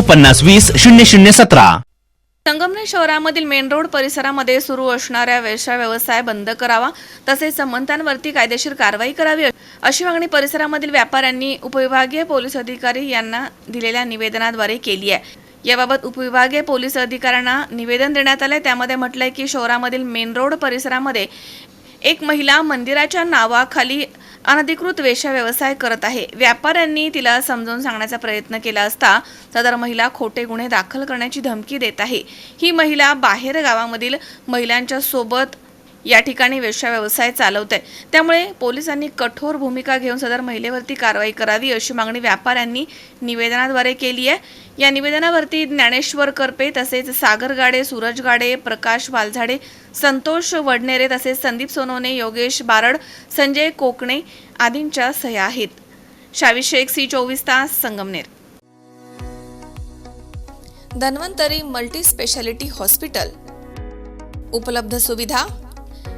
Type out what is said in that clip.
पन्नास वीस शून्य शून्य सतरा. संगमनेर शहरामधील मेन रोड परिसरामध्ये सुरू असणाऱ्या वेशा व्यवसाय बंद करावा तसेच संबंधांवरती कायदेशीर कारवाई करावी अशी मागणी परिसरामधील व्यापाऱ्यांनी उपविभागीय पोलीस अधिकारी यांना दिलेल्या निवेदनाद्वारे केली आहे. याबाबत उपविभागीय पोलीस अधिकाऱ्यांना निवेदन देण्यात आलंय. त्यामध्ये म्हटलंय की शहरामधील मेन रोड परिसरामध्ये एक महिला मंदिराच्या नावाखाली अनधिकृत वेश्या व्यवसाय करत आहे. व्यापाऱ्यांनी तिला समजावून सांगण्याचा प्रयत्न केला असता सदर महिला खोटे गुन्हे दाखल करण्याची धमकी देत आहे. ही महिला बाहेर गावामधील महिलांच्या सोबत या ठिकाणी वेश्या व्यवसाय चालवत आहे त्यामुळे पोलिसांनी कठोर भूमिका घेऊन सदर महिलेवरती कारवाई करावी अशी मागणी व्यापाऱ्यांनी निवेदनाद्वारे केली आहे. या निवेदनावरती ज्ञानेश्वर करपे तसेच सागर गाडे सूरज गाडे प्रकाश वालझाडे संतोष वडनेरे तसेच संदीप सोनवणे योगेश बारड संजय कोकणे आदींच्या सह्या आहेत. शावी शेख सी चोवीस तास Sangamner. Dhanvantari multi speciality hospital. उपलब्ध सुविधा